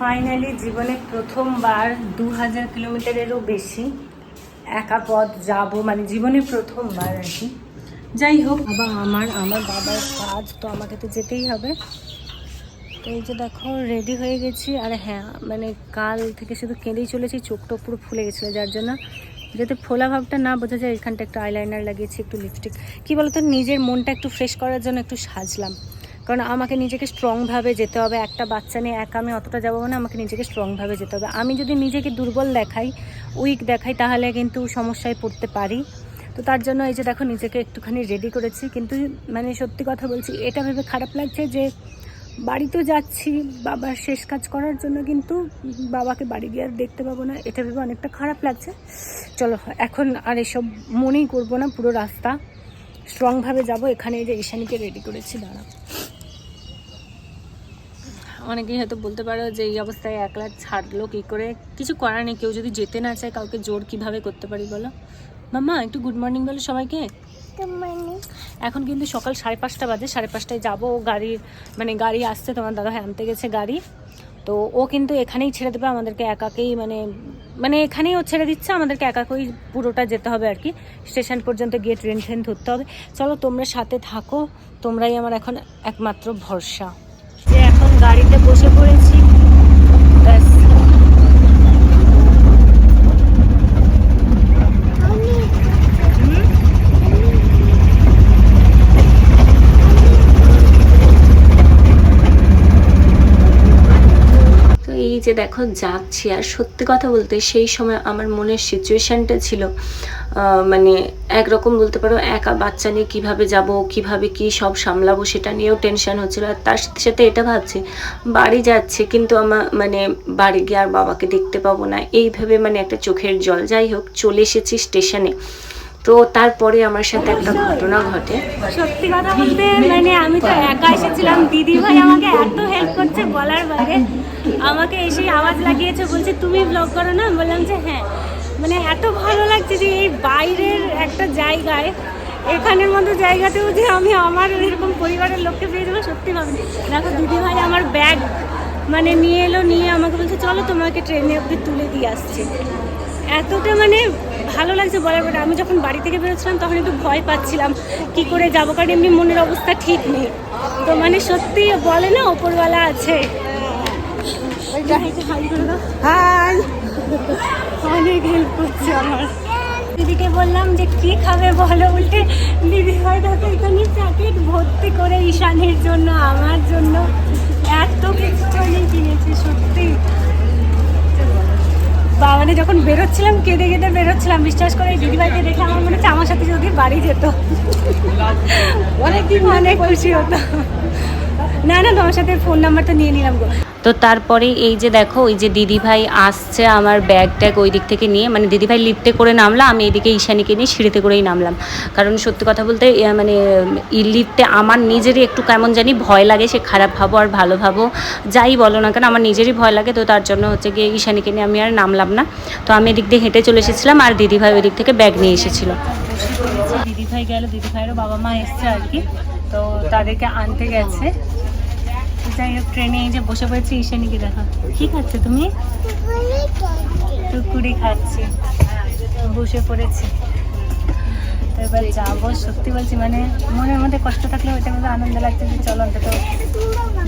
Finally জীবনে প্রথমবার দু হাজার কিলোমিটারেরও বেশি একা পথ যাব মানে জীবনে প্রথমবার আর কি। যাই হোক, বাবা আমার আমার বাবার কাজ তো আমাকে তো যেতেই হবে। তো এই যে দেখো রেডি হয়ে গেছি। আর হ্যাঁ মানে কাল থেকে শুধু কেঁদেই চলেছি, চোখটা পুরো ফুলে গেছিল, যার জন্য যাতে ফোলা ভাবটা না বোঝা যায়, এখানটা একটু আইলাইনার লাগিয়েছি, একটু লিপস্টিক কী বলতো, নিজের মনটা একটু ফ্রেশ করার জন্য একটু সাজলাম। কারণ আমাকে নিজেকে স্ট্রংভাবে যেতে হবে, একটা বাচ্চা নিয়ে একা আমি অতটা যাব না আমাকে নিজেকে স্ট্রংভাবে যেতে হবে। আমি যদি নিজেকে দুর্বল দেখাই উইক দেখাই, তাহলে কিন্তু সমস্যায় পড়তে পারি। তো তার জন্য এই যে দেখো, নিজেকে একটুখানি রেডি করেছি। কিন্তু মানে সত্যি কথা বলছি, এটা ভেবে খারাপ লাগছে যে বাড়িতেও যাচ্ছি, বাবার শেষ কাজ করার জন্য কিন্তু বাবাকে বাড়ি গিয়ে আর দেখতে পাবো না। এটা ভেবে অনেকটা খারাপ লাগছে। চলো, এখন আর এসব মনেই করব না, পুরো রাস্তা। স্ট্রংভাবে যাব, এখানে এই যে ঈশানীকে রেডি করেছি দাঁড়া অনেকেই হয়তো বলতে পারো যে এই অবস্থায় একলা ছাড়লো কী করে? কিছু করার নেই কেউ যদি যেতে না চায় কাউকে জোর কীভাবে করতে পারি বলো? মাম্মা একটু গুড মর্নিং বলো সবাইকে। এখন কিন্তু সকাল সাড়ে পাঁচটা বাজে সাড়ে পাঁচটায় যাব ও গাড়ির মানে গাড়ি আসছে তোমার দাদা ভাই আনতে গেছে গাড়ি। তো ও কিন্তু এখানেই ছেড়ে দেবে আমাদেরকে একাকেই মানে মানে এখানেই ও ছেড়ে দিচ্ছে আমাদেরকে একাকেই পুরোটা যেতে হবে আর কি। স্টেশন পর্যন্ত গিয়ে ট্রেন ট্রেন ধরতে হবে। চলো তোমরা সাথে থাকো তোমরাই আমার এখন একমাত্র ভরসা। এখন গাড়িতে বসে পড়েছি। যে দেখো, যাচ্ছি। আর সত্যি কথা বলতে সেই সময় আমার মনের সিচুয়েশানটা ছিল মানে একরকম বলতে পারো, একা বাচ্চা নিয়ে কীভাবে যাব, কীভাবে কি সব সামলাবো সেটা নিয়েও টেনশন হচ্ছিল। আর তার সাথে সাথে এটা ভাবছি, বাড়ি যাচ্ছে কিন্তু আমার মানে বাড়ি গিয়ে আর বাবাকে দেখতে পাবো না। এইভাবে মানে একটা চোখের জল, যাই হোক, চলে এসেছি স্টেশনে তো তারপরে আমার সাথে একটা ঘটনা ঘটে। সত্যি কথা বলতে মানে আমি তো একা এসেছিলাম। দিদি ভাই আমাকে এত হেল্প করছে বলার বাইরে। আমাকে এসে আওয়াজ লাগিয়েছে, বলছে, তুমি ব্লগ করো না? বললাম যে হ্যাঁ। মানে এত ভালো লাগছে যে এই বাইরের একটা জায়গায় এখানের মতো জায়গাতেও যে আমি আমার এরকম পরিবারের লোককে পেয়ে যাব সত্যি ভাবিনি। দেখো দিদি ভাই আমার ব্যাগ মানে নিয়ে এলো নিয়ে আমাকে বলছে চলো তোমাকে ট্রেনে অব্দি তুলে দিয়ে আসছে। এতটা মানে ভালো লাগছে বলার পরে আমি যখন বাড়ি থেকে বেরোচ্ছিলাম তখন একটু ভয় পাচ্ছিলাম কি করে যাব? কারণ এমনি মনের অবস্থা ঠিক নেই। তো মানে সত্যি বলে না ওপরওয়ালা আছে। হাই অনেক হেল্প করছে আমার। দিদিকে বললাম যে, কি খাবে বলো উল্টে? দিদি দেখো, এখানে প্যাকেট ভর্তি করে ঈশানের জন্য, আমার জন্য। এত কিছু কিনেছি, সত্যি। বা মানে যখন বেরোচ্ছিলাম, কেঁদে কেঁদে বেরোচ্ছিলাম, বিশ্বাস করে দিদিভাইকে দেখে আমার মনে হচ্ছে আমার সাথে যদি বাড়ি যেত। অনেকদিন অনেক খুশি হতো। না না, তোমার সাথে ফোন নাম্বারটা নিয়ে নিলাম গো। তো তারপরে এই যে দেখো, ওই যে দিদিভাই আসছে আমার ব্যাগ ট্যাগ ওই দিক থেকে নিয়ে। মানে দিদিভাই লিফটে করে নামলাম, আমি এদিকে ঈশানীকে নিয়ে সিঁড়িতে করেই নামলাম। কারণ সত্যি কথা বলতে মানে লিফটে আমার নিজেরই একটু কেমন জানি ভয় লাগে, সে খারাপ ভাবো আর ভালো ভাবো, যাই বলো না কেন, আমার নিজেরই ভয় লাগে। তো তার জন্য হচ্ছে গিয়ে ঈশানীকে নিয়ে আমি আর নামলাম না। তো আমি এদিক দিয়ে হেঁটে চলে এসেছিলাম আর দিদিভাই ওই দিক থেকে ব্যাগ নিয়ে এসেছিল। দিদিভাই গেল, দিদিভাইয়েরও বাবা মা এসছে আর কি। তো তাদেরকে আনতে গেছে। যাই হোক ট্রেনে এই যে বসে পড়েছি ঈশানীকে দেখা। কি খাচ্ছে তুমি? টুকুরি খাচ্ছি। বসে পড়েছি। তো এবার যাব সত্যি বলছি মানে মনের মধ্যে কষ্ট থাকলে ওইটা ভেবে আনন্দ লাগছে যে চলো অন্তত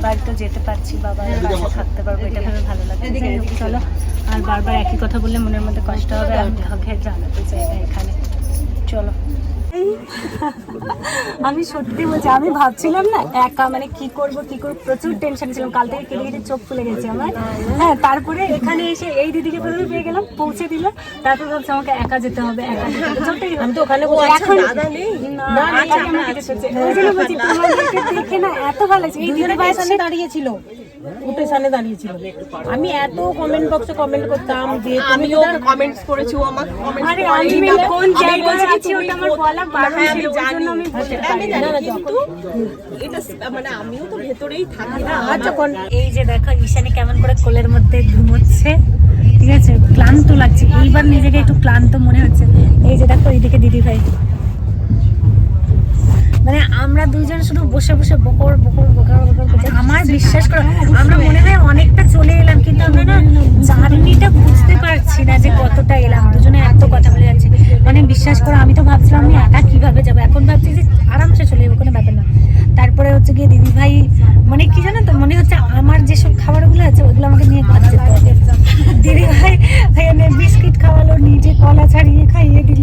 বাড়িতে যেতে পারছি বাবার পাশে থাকতে পারব এটা ভেবে ভালো লাগছে। চলো। আর বারবার একই কথা বললে মনের মধ্যে কষ্ট হবে আমি কাউকে জানাতে চাই না এখানে। চলো। আমি সত্যি বলছি আমি ভাবছিলাম না একা মানে কি করব কি করব প্রচুর টেনশন ছিলাম। কাল থেকে কেটে কেটে চোখ ফুলে গেছে আমার। হ্যাঁ তারপরে এখানে এসে এই দিদিকে প্রথমে পেয়ে গেলাম পৌঁছে দিল। তারপর ভাবছি আমাকে একা যেতে হবে একা যেতে আমি তো ওখানে এখন না একাই আমার টিকিট হচ্ছে। ওই জন্য বলছি তোমাদেরকে দেখে না এত ভালো লাগছে। এই দিদি দাঁড়িয়েছিল দাঁড়িয়েছিল আমি এত কমেন্ট বক্সে কমেন্ট করতাম যে তুমি আমিও কমেন্টস করেছি ও আমাকে কমেন্টস আরে আমি কোন জায়গায় আছি ওটা আমার বলা বারণ হ্যাঁ, আমি ছিল ওই জানি। জন্য আমি বলতে পারি আমি কিন্তু এটা মানে আমিও তো ভেতরেই থাকি না আর যখন এই যে দেখো ঈশানি কেমন করে কোলের মধ্যে ঘুমোচ্ছে ঠিক আছে? ক্লান্ত লাগছে। এইবার নিজেকে একটু ক্লান্ত মনে হচ্ছে। এই যে দেখো এইদিকে দিদি ভাই মানে আমরা দুইজন শুধু বসে বসে বকর বকর বকর বকর আমার বিশ্বাস করো, আমরা মনে হয় অনেকটা চলে এলাম, কিন্তু আমরা না জার্নিটা বুঝতে পারছি না যে কতটা এলাম। দুজনে এত কথা বলে যাচ্ছে। মানে বিশ্বাস করো, আমি তো ভাবছিলাম আমি একা কীভাবে যাব? এখন ভাবছি যে আরামসে চলে যাব, কোনো ব্যাপার না। তারপরে হচ্ছে গিয়ে দিদি ভাই মানে কি জানো তো, মনে হচ্ছে আমার যেসব খাবারগুলো আছে, ওগুলো আমাকে নিয়ে ঘর যেতে হবে দিদি ভাই বিস্কিট খাওয়ালো, নিজে কলা ছাড়িয়ে খাইয়ে দিল।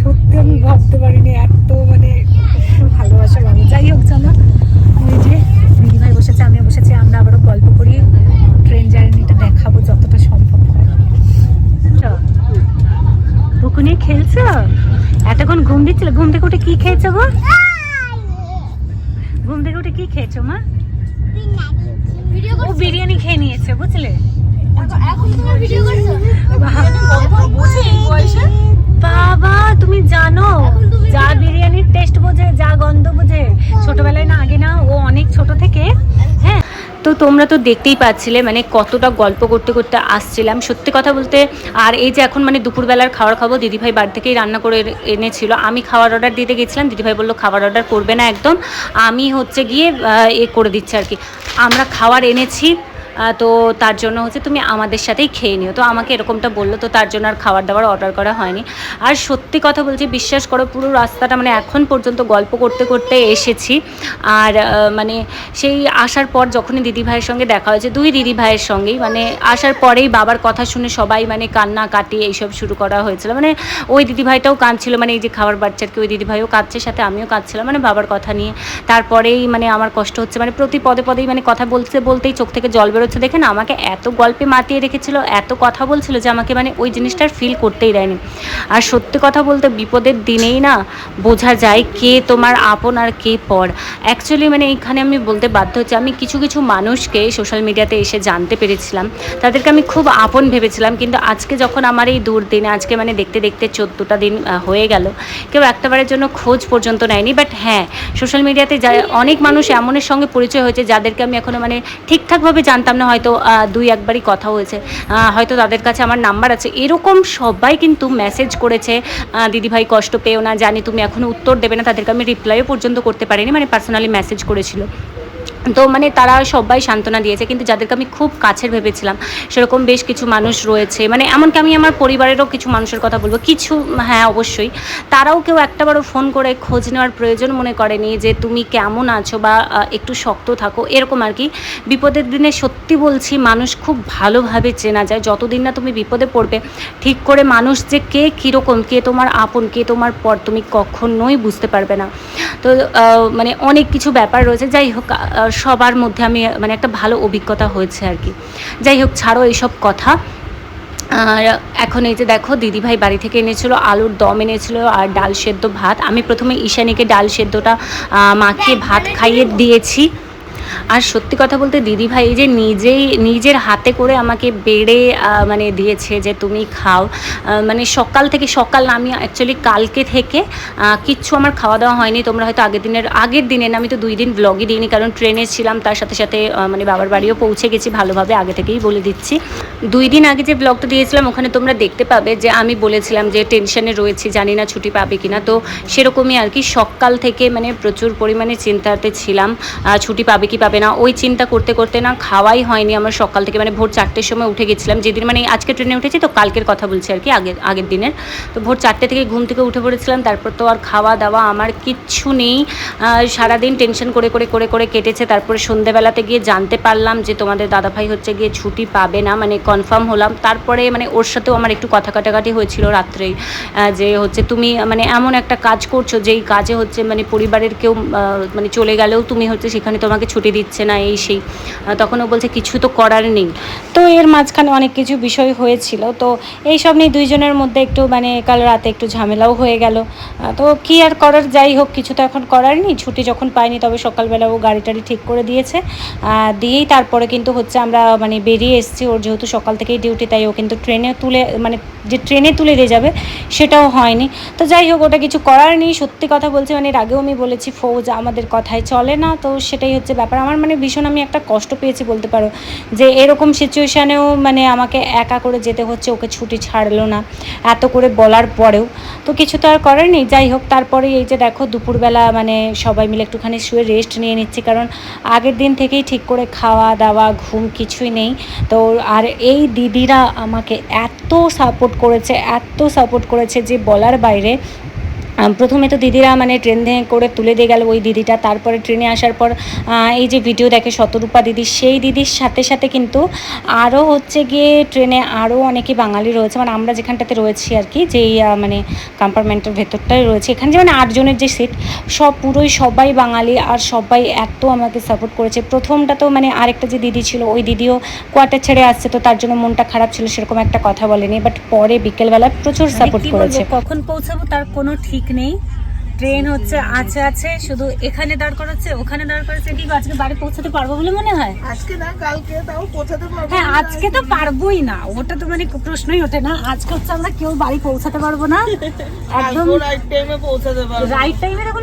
সত্যি আমি ভাবতে পারিনি, এত মানে ভালোবাসা ভালো যাই হোক চলো এই যে দিদি ভাই বসেছে আমিও বসেছি আমরা আবারও গল্প করি ট্রেন জার্নিটা দেখাবো যতটা সম্ভব হয় পুকুনি খেলছো এতক্ষণ ঘুম দিচ্ছিল? ঘুম থেকে উঠে কি খেয়েছো গো? ঘুম থেকে উঠে কি খেয়েছো মা? ও বিরিয়ানি খেয়ে নিয়েছে বুঝলে? বাবা তুমি জানো যা বিরিয়ানির টেস্ট বোঝে যা গন্ধ বোঝে ছোটবেলায় না আগে না ও অনেক ছোট থেকে হ্যাঁ তো তোমরা তো দেখতেই পাচ্ছিলে মানে কতটা গল্প করতে করতে আসছিলাম। সত্যি কথা বলতে, আর এই যে এখন মানে দুপুরবেলার খাবার খাব, দিদিভাই বাড়ি থেকেই রান্না করে এনে- এনেছিল। আমি খাবার অর্ডার দিতে গেছিলাম, দিদিভাই বলল খাবার অর্ডার করবে না একদম। আমি হচ্ছে গিয়ে এ করে দিচ্ছি আর কি। আমরা খাবার এনেছি তো তার জন্য হচ্ছে তুমি আমাদের সাথেই খেয়ে নিও। তো আমাকে এরকমটা বলল, তো তার জন্য আর খাবার দাবার অর্ডার করা হয়নি। আর সত্যি কথা বলছি, বিশ্বাস করো, পুরো রাস্তাটা মানে এখন পর্যন্ত গল্প করতে করতে এসেছি। আর মানে সেই আসার পর যখনই দিদি ভাইয়ের সঙ্গে দেখা হয়েছে, দুই দিদি ভাইয়ের সঙ্গেই মানে আসার পরেই বাবার কথা শুনে সবাই মানে কান্না কাটি এইসব শুরু করা হয়েছিল। মানে ওই দিদি ভাইটাও কাঁদছিল মানে এই যে খাবার বাচ্চারকে ওই দিদি ভাইও কাঁদছে, সাথে আমিও কাঁদছিলাম মানে বাবার কথা নিয়ে। তারপরেই মানে আমার কষ্ট হচ্ছে মানে প্রতি পদে পদেই মানে কথা বলতে বলতেই চোখ থেকে জল বেরোচ্ছে দেখে না আমাকে এত গল্পে মাতিয়ে রেখেছিল, এত কথা বলছিল যে আমাকে মানে ওই জিনিসটার ফিল করতেই দেয়নি। আর সত্যি কথা বলতে বিপদের দিনেই না বোঝা যায় কে তোমার আপন আর কে পর। অ্যাকচুয়ালি মানে এইখানে আমি বলতে বাধ্য হচ্ছে, আমি কিছু কিছু মানুষকে সোশ্যাল মিডিয়াতে এসে জানতে পেরেছিলাম। তাদেরকে আমি খুব আপন ভেবেছিলাম, কিন্তু আজকে যখন আমার এই দূর দুর্দিনে আজকে মানে দেখতে দেখতে চোদ্দোটা দিন হয়ে গেল, কেউ একটাবারের জন্য খোঁজ পর্যন্ত নেয়নি। বাট হ্যাঁ সোশ্যাল মিডিয়াতে যা, অনেক মানুষ এমনের সঙ্গে পরিচয় হয়েছে, যাদেরকে আমি এখনও মানে ঠিকঠাকভাবে জানতাম না হয়তো দুই একবারই কথা হয়েছে। হয়তো তাদের কাছে আমার নাম্বার আছে। এরকম সবাই কিন্তু মেসেজ করেছে দিদিভাই কষ্ট পেও না, জানি তুমি এখনও উত্তর দেবে না, তাদেরকে আমি রিপ্লাইও পর্যন্ত করতে পারিনি। মানে পার্সোনালি মেসেজ করেছিল। তো মানে তারা সবাই সান্ত্বনা দিয়েছে, কিন্তু যাদেরকে আমি খুব কাছের ভেবেছিলাম, সেরকম বেশ কিছু মানুষ রয়েছে। মানে এমনকি আমি আমার পরিবারেরও কিছু মানুষের কথা বলব। কিছু হ্যাঁ অবশ্যই। তারাও কেউ একটাবারও ফোন করে খোঁজ নেওয়ার প্রয়োজন মনে করেনি যে তুমি কেমন আছো বা একটু শক্ত থাকো। এরকম আর কি। বিপদের দিনে সত্যি বলছি, মানুষ খুব ভালোভাবে চেনা যায়। যতদিন না তুমি বিপদে পড়বে, ঠিক করে মানুষ যে কে কীরকম, কে তোমার আপন, কে তোমার পর, তুমি কখনোই বুঝতে পারবে না। তো মানে অনেক কিছু ব্যাপার রয়েছে। যাই হোক সবার মধ্যে আমি মানে একটা ভালো অভিজ্ঞতা হয়েছে আর কি। যাই হোক ছাড়ো এইসব কথা। আর এখন এই যে দেখো দিদিভাই বাড়ি থেকে এনেছিল আলুর দম এনেছিল আর ডাল সেদ্ধ ভাত। আমি প্রথমে ঈশানীকে ডাল সেদ্ধটা মাখিয়ে ভাত খাইয়ে দিয়েছি। আর সত্যি কথা বলতে দিদিভাই যে নিজেই, নিজের হাতে করে আমাকে বেড়ে মানে দিয়েছে যে তুমি খাও। মানে সকাল থেকে সকাল আমি অ্যাকচুয়ালি কালকে থেকে কিচ্ছু আমার খাওয়া দাওয়া হয়নি। তোমরা হয়তো আগের দিনের, আগের দিনে না, আমি তো দুই দিন ব্লগই দিইনি, কারণ ট্রেনে ছিলাম, তার সাথে সাথে মানে বাবার বাড়িও পৌঁছে গেছি ভালোভাবে, আগে থেকেই বলে দিচ্ছি। দুই দিন আগে যে ব্লগটা দিয়েছিলাম, ওখানে তোমরা দেখতে পাবে যে আমি বলেছিলাম যে টেনশনে রয়েছি, জানি না ছুটি পাবে কিনা। তো সেরকমই আর কি, সকাল থেকে মানে প্রচুর পরিমাণে চিন্তাতে ছিলাম ছুটি পাবে কি পাবে না। ওই চিন্তা করতে করতে না খাওয়াই হয়নি আমার সকাল থেকে। মানে ভোর চারটের সময় উঠে গেছিলাম। যেদিন মানে আজকে ট্রেনে উঠেছি তো কালকের কথা বলছি আর কি, আগের আগের দিনের। তো ভোর চারটে থেকে ঘুম থেকে উঠে পড়েছিলাম। তারপর তো আর খাওয়া দাওয়া আমার কিচ্ছু নেই। সারাদিন টেনশন করে করে করে করে কেটেছে। তারপরে সন্ধেবেলাতে গিয়ে জানতে পারলাম যে তোমাদের দাদাভাই হচ্ছে গিয়ে ছুটি পাবে না। মানে কনফার্ম হলাম। তারপরে মানে ওর সাথেও আমার একটু কথা কাটাকাটি হয়েছিল রাত্রেই। যে হচ্ছে তুমি মানে এমন একটা কাজ করছ, যেই কাজে হচ্ছে মানে পরিবারের কেউ মানে চলে গেলেও তুমি হচ্ছে সেখানে তোমাকে ছুটি দিচ্ছে না এই সেই। তখন ও বলছে, কিছু তো করার নেই। তো এর মাঝখানে অনেক কিছু বিষয় হয়েছিল। তো এই সব নিয়ে দুইজনের মধ্যে একটু মানে কাল রাতে একটু ঝামেলাও হয়ে গেল। তো কি আর করার, যাই হোক, কিছু তো এখন করার নেই। ছুটি যখন পাইনি, তবে সকালবেলা ও গাড়ি টাড়ি ঠিক করে দিয়েছে। দিয়েই তারপরে কিন্তু হচ্ছে আমরা মানে বেরিয়ে এসেছি। ওর যেহেতু সকাল থেকেই ডিউটি, তাই ও কিন্তু ট্রেনে তুলে মানে যে ট্রেনে তুলে দিয়ে যাবে, সেটাও হয়নি। তো যাই হোক, ওটা কিছু করার নেই। সত্যি কথা বলছি মানে এর আগেও আমি বলেছি, ফৌজ আমাদের কথায় চলে না। তো সেটাই হচ্ছে ব্যাপার। আমার আমার মানে ভীষণ আমি একটা কষ্ট পেয়েছি বলতে পারো যে এরকম সিচুয়েশানেও মানে আমাকে একা করে যেতে হচ্ছে, ওকে ছুটি ছাড়লো না, এত করে বলার পরেও। তো কিছু তো আর করার নেই, যাই হোক, তারপরে এই যে দেখো দুপুরবেলা মানে সবাই মিলে একটুখানি শুয়ে রেস্ট নিয়ে নিচ্ছি, কারণ আগের দিন থেকেই ঠিক করে খাওয়া দাওয়া, ঘুম কিছুই নেই। তো আর এই দিদিরা আমাকে এত সাপোর্ট করেছে, এত সাপোর্ট করেছে যে বলার বাইরে প্রথমে তো দিদিরা মানে ট্রেন থেকে করে তুলে দিয়ে গেল ওই দিদিটা। তারপরে ট্রেনে আসার পর এই যে ভিডিও দেখে শতরূপা দিদি সেই দিদির সাথে সাথে কিন্তু আরও হচ্ছে গিয়ে ট্রেনে আরও অনেকে বাঙালি রয়েছে। মানে আমরা যেখানটাতে রয়েছি আর কি যেই মানে কম্পার্টমেন্টের ভেতরটাই রয়েছে এখানে যে মানে আটজনের যে সিট সব পুরোই সবাই বাঙালি আর সবাই এত আমাকে সাপোর্ট করেছে। প্রথমটা তো মানে আরেকটা যে দিদি ছিল ওই দিদিও কোয়ার্টার ছেড়ে আসছে তো তার জন্য মনটা খারাপ ছিল সেরকম একটা কথা বলেনি। বাট পরে বিকেলবেলা প্রচুর মানে সাপোর্ট করেছে। কখন পৌঁছাবো তার কোনো ঠিক নেই। ট্রেন হচ্ছে আছে আছে শুধু এখানে দাঁড় করাচ্ছে ওখানে দাঁড় করাচ্ছে কি আজকে বাড়ি পৌঁছাতে পারব বলে মনে হয়? আজকে না কালকে তাও পৌঁছাতে পারব হ্যাঁ আজকে তো পারবোই না ওটা তো মানে প্রশ্নই ওঠে না আজকে হচ্ছে আমরা কেউ বাড়ি পৌঁছাতে পারব না। একদম রাইট টাইমে পৌঁছাতে পারব। রাইট টাইমে দেখো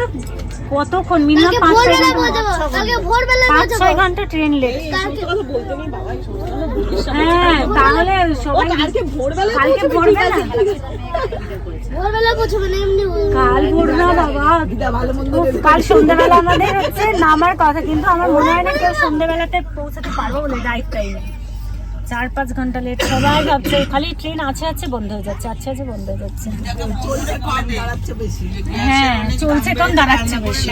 কতক্ষণ? মিনিমাম পাঁচ ছয় ঘণ্টা। পাঁচ ছয় ঘণ্টা। Train late. হ্যাঁ তাহলে সবাই কালকে ভোরবেলা কালকে কাল আমাদের হচ্ছে নামার কথা, কিন্তু আমার মনে হয় না কেউ সন্ধ্যাবেলাতে পৌঁছাতে পারব বলে রাইট চার পাঁচ ঘণ্টা লেট সবাই ভাবছে, খালি ট্রেন আছে আছে বন্ধ হয়ে যাচ্ছে, আছে আছে বন্ধ হয়ে যাচ্ছে। হ্যাঁ চলছে কম দাঁড়াচ্ছে বেশি।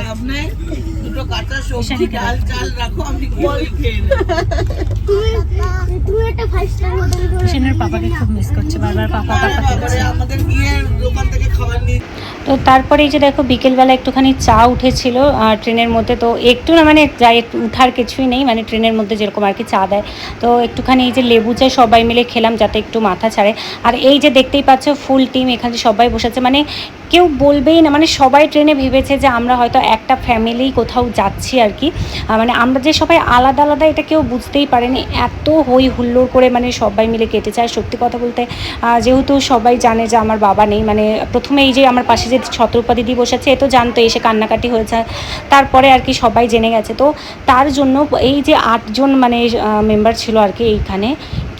তো তারপরে এই যে দেখো, বিকেলবেলা একটুখানি চা উঠেছিল ট্রেনের মধ্যে তো একটু না মানে যাই উঠার কিছুই নেই মানে ট্রেনের মধ্যে যেরকম আর কি চা দেয়। তো একটুখানি এই যে লেবু চা সবাই মিলে খেলাম যাতে একটু মাথা ছাড়ে। আর এই যে দেখতেই পাচ্ছ ফুল টিম এখানে সবাই বসেছে। মানে কেউ বলবেই না মানে সবাই ট্রেনে ভেবেছে যে আমরা হয়তো একটা ফ্যামিলি কোথাও যাচ্ছি আর কি। মানে আমরা যে সবাই আলাদা আলাদা এটা কেউ বুঝতেই পারেনি। এত হই হুল্লোড় করে মানে সবাই মিলে কেটেছে। আর সত্যি কথা বলতে যেহেতু সবাই জানে যে আমার বাবা নেই মানে প্রথমে এই যে আমার পাশে যে ছত্রপা দিদি বসেছে, এ তো জানতো, এসে কান্নাকাটি হয়েছে। তারপরে আর কি সবাই জেনে গেছে। তো তার জন্য এই যে আটজন মানে মেম্বার ছিল আর কি এইখানে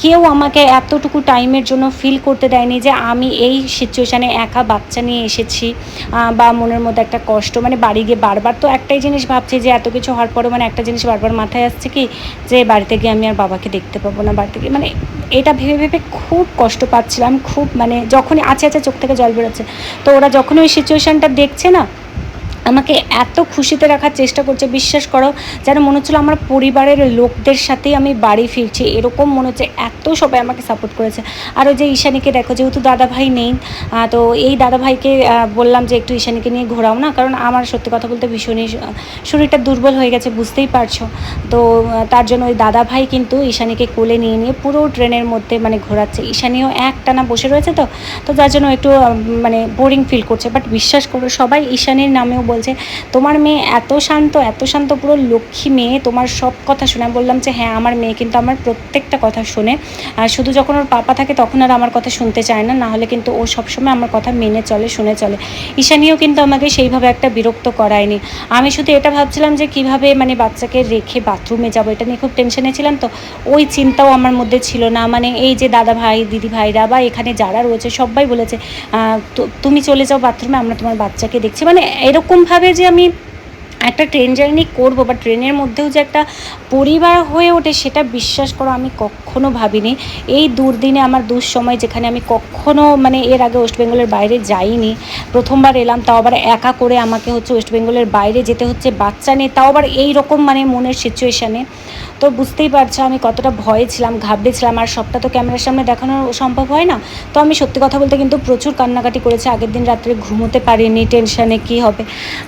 কেউ আমাকে এতটুকু টাইমের জন্য ফিল করতে দেয়নি যে আমি এই সিচুয়েশানে একা বাচ্চা নিয়ে এসেছি বা মনের মধ্যে একটা কষ্ট। মানে বাড়ি গিয়ে বারবার তো একটাই জিনিস ভাবছি যে এত কিছু হওয়ার পরেও মানে একটা জিনিস বারবার মাথায় আসছে কি, যে বাড়িতে গিয়ে আমি আর বাবাকে দেখতে পাবো না বাড়িতে গিয়ে। মানে এটা ভেবে ভেবে খুব কষ্ট পাচ্ছিলাম, খুব মানে যখনই আছে আছে চোখ থেকে জল বেরোচ্ছে। তো ওরা যখন ওই সিচুয়েশানটা দেখছে না আমাকে এত খুশিতে রাখার চেষ্টা করছে, বিশ্বাস করো, যেন মনে হচ্ছিল আমার পরিবারের লোকদের সাথেই আমি বাড়ি ফিরছি। এরকম মনে হচ্ছে এত সবাই আমাকে সাপোর্ট করেছে। আর ওই যে ঈশানীকে দেখো, যেহেতু দাদা ভাই নেই তো এই দাদা ভাইকে বললাম যে একটু ঈশানীকে নিয়ে ঘোরাও না, কারণ আমার সত্যি কথা বলতে ভীষণই শরীরটা দুর্বল হয়ে গেছে, বুঝতেই পারছ। তো তার জন্য ওই দাদা ভাই কিন্তু ঈশানীকে কোলে নিয়ে নিয়ে পুরো ট্রেনের মধ্যে মানে ঘোরাচ্ছে। ঈশানীও একটানা বসে রয়েছে তো তো যার জন্য একটু মানে বোরিং ফিল করছে। বাট বিশ্বাস করো, সবাই ঈশানীর নামেও বলছে, তোমার মেয়ে এত শান্ত এত শান্ত, পুরো লক্ষ্মী মেয়ে, তোমার সব কথা শুনে। বললাম যে হ্যাঁ আমার মেয়ে কিন্তু আমার প্রত্যেকটা কথা শুনে। আর শুধু যখন ওর পাপা থাকে, তখন আর আমার কথা শুনতে চায় না। না হলে কিন্তু ও সবসময় আমার কথা মেনে চলে, শুনে চলে। ঈশানীও কিন্তু আমাকে সেইভাবে একটা বিরক্ত করায়নি। আমি শুধু এটা ভাবছিলাম যে, কীভাবে মানে বাচ্চাকে রেখে বাথরুমে যাব? এটা নিয়ে খুব টেনশনে ছিলাম তো। ওই চিন্তাও আমার মধ্যে ছিল না। মানে এই যে দাদা ভাই, দিদি ভাইরা বা এখানে যারা রয়েছে, সবাই বলেছে তুমি চলে যাও বাথরুমে আমরা তোমার বাচ্চাকে দেখছি। মানে এরকমভাবে যে আমি একটা ট্রেন জার্নি করব বা ট্রেনের মধ্যেও যে একটা পরিবার হয়ে ওঠে, সেটা বিশ্বাস করো আমি কখনো ভাবিনি। এই দুর্দিনে আমার দুঃসময় যেখানে আমি কখনো মানে এর আগে ওয়েস্ট বেঙ্গলের বাইরে যাইনি। প্রথমবার এলাম, তাও আবার একা করে আমাকে হচ্ছে ওয়েস্ট বেঙ্গলের বাইরে যেতে হচ্ছে বাচ্চা নিয়ে, তাও আবার এইরকম মানে মনের সিচুয়েশানে তো বুঝতেই পারছ, আমি কতটা ভয়ে ছিলাম ঘাবড়েছিলাম আর সবটা তো ক্যামেরার সামনে দেখানো সম্ভব হয় না। তো আমি সত্যি কথা বলতে কিন্তু প্রচুর কান্নাকাটি করেছি, আগের দিন রাত্রে ঘুমোতে পারিনি, টেনশানে কী হবে।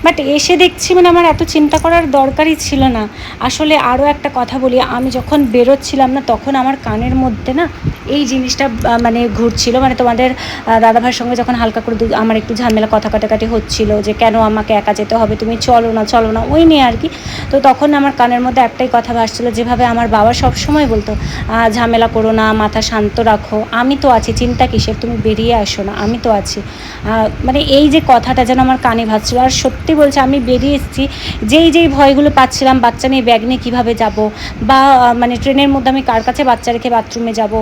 বাট এসে দেখছি মানে আমার এত চিন্তা করার দরকারই ছিল না। আসলে আরও একটা কথা বলি, আমি যখন বেরোচ্ছিলাম না, তখন আমার কানের মধ্যে না এই জিনিসটা মানে ঘুরছিল মানে তোমাদের দাদাভাইয়ের সঙ্গে যখন হালকা করে আমার একটু ঝামেলা কথা কাটাকাটি হচ্ছিল যে কেন আমাকে একা যেতে হবে, তুমি চলো না চলো না, ওই নিয়ে আর কি। তো তখন আমার কানের মধ্যে একটাই কথা ভাসছিল যেভাবে আমার বাবা সব সময় বলতো ঝামেলা করো না, মাথা শান্ত রাখো। আমি তো আছি, চিন্তা কিসের? তুমি বেরিয়ে আসো না, আমি তো আছি। মানে এই যে কথাটা যেন আমার কানে ভাবছিল আর সত্যি বলছে, আমি বেরিয়ে এসেছি, যেই যেই ভয়গুলো পাচ্ছিলাম, বাচ্চা নিয়ে ব্যাগ নিয়ে কীভাবে যাব? বা মানে ট্রেনের মধ্যে আমি কার কাছে বাচ্চা রেখে বাথরুমে যাব?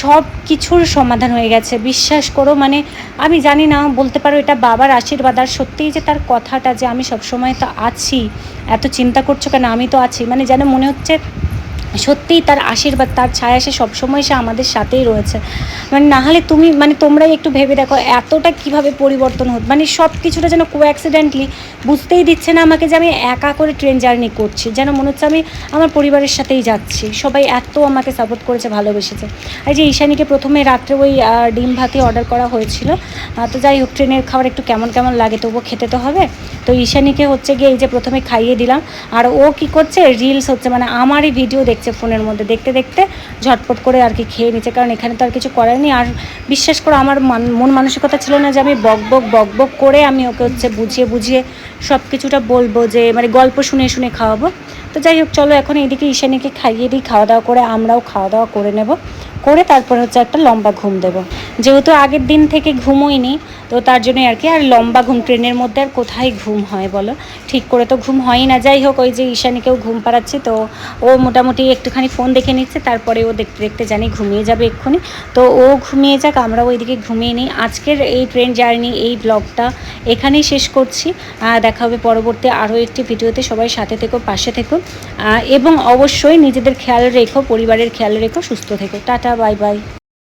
সব কিছুর সমাধান হয়ে গেছে। বিশ্বাস করো মানে আমি জানি না, বলতে পারো এটা বাবার আশীর্বাদ, আর সত্যিই যে তার কথাটা যে আমি সবসময় তো আছি, এত চিন্তা করছ কেন? আমি তো আছি মানে যেন মনে হচ্ছে সত্যিই তার আশীর্বাদ, তার ছায়া সে সবসময় সে আমাদের সাথেই রয়েছে। মানে নাহলে তুমি মানে তোমরাই একটু ভেবে দেখো এতটা কীভাবে পরিবর্তন হতো মানে সব কিছুটা যেন কো অ্যাক্সিডেন্টলি বুঝতেই দিচ্ছে না আমাকে যে আমি একা করে ট্রেন জার্নি করছি, যেন মনে হচ্ছে আমি আমার পরিবারের সাথেই যাচ্ছি। সবাই এত আমাকে সাপোর্ট করেছে, ভালোবেসেছে। আর যে ঈশানীকে প্রথমে রাত্রে ওই ডিম ভাতি অর্ডার করা হয়েছিল তো যাই হোক, ট্রেনের খাবার একটু কেমন কেমন লাগে তবুও খেতে তো হবে। তো ঈশানীকে হচ্ছে গিয়ে এই যে প্রথমে খাইয়ে দিলাম। আর ও কি করছে? রিলস হচ্ছে মানে আমারই ভিডিও দেখছে ফোনের মধ্যে। দেখতে দেখতে ঝটপট করে আর কি খেয়ে নিচ্ছে, কারণ এখানে তো আর কিছু করার নেই। আর বিশ্বাস করো, আমার মন মানসিকতা ছিল না যে আমি বক বক বক বক করে আমি ওকে হচ্ছে বুঝিয়ে বুঝিয়ে সব কিছুটা বলব যে মানে গল্প শুনে শুনে খাওয়াবো। তো যাই হোক, চলো এখন এইদিকে ঈশানীকে খাইয়ে দিই, খাওয়া দাওয়া করে আমরাও খাওয়া দাওয়া করে নেব। করে তারপর হচ্ছে একটা লম্বা ঘুম দেবো। যেহেতু আগের দিন থেকে ঘুমোইনি, তো তার জন্যই আর কি, আর লম্বা ঘুম, ট্রেনের মধ্যে আর কোথায় ঘুম হয় বলো? ঠিক করে তো ঘুম হয়ই না। যাই হোক, ওই যে ঈশানীকেও ঘুম পাড়াচ্ছি, তো ও মোটামুটি একটুখানি ফোন দেখে নিচ্ছে, তারপরে ও দেখতে দেখতে জানি ঘুমিয়ে যাবে এক্ষুনি। তো ও ঘুমিয়ে যাক, আমরাও ওইদিকে ঘুমিয়ে নিই। আজকের এই ট্রেন জার্নি এই ব্লগটা এখানেই শেষ করছি। দেখা হবে পরবর্তী আরও একটি ভিডিওতে। সবাই সাথে থেকো, পাশে থেকো। এবং অবশ্যই নিজেদের খেয়াল রেখো, পরিবারের খেয়াল রেখো, সুস্থ থেকো। Tata bye bye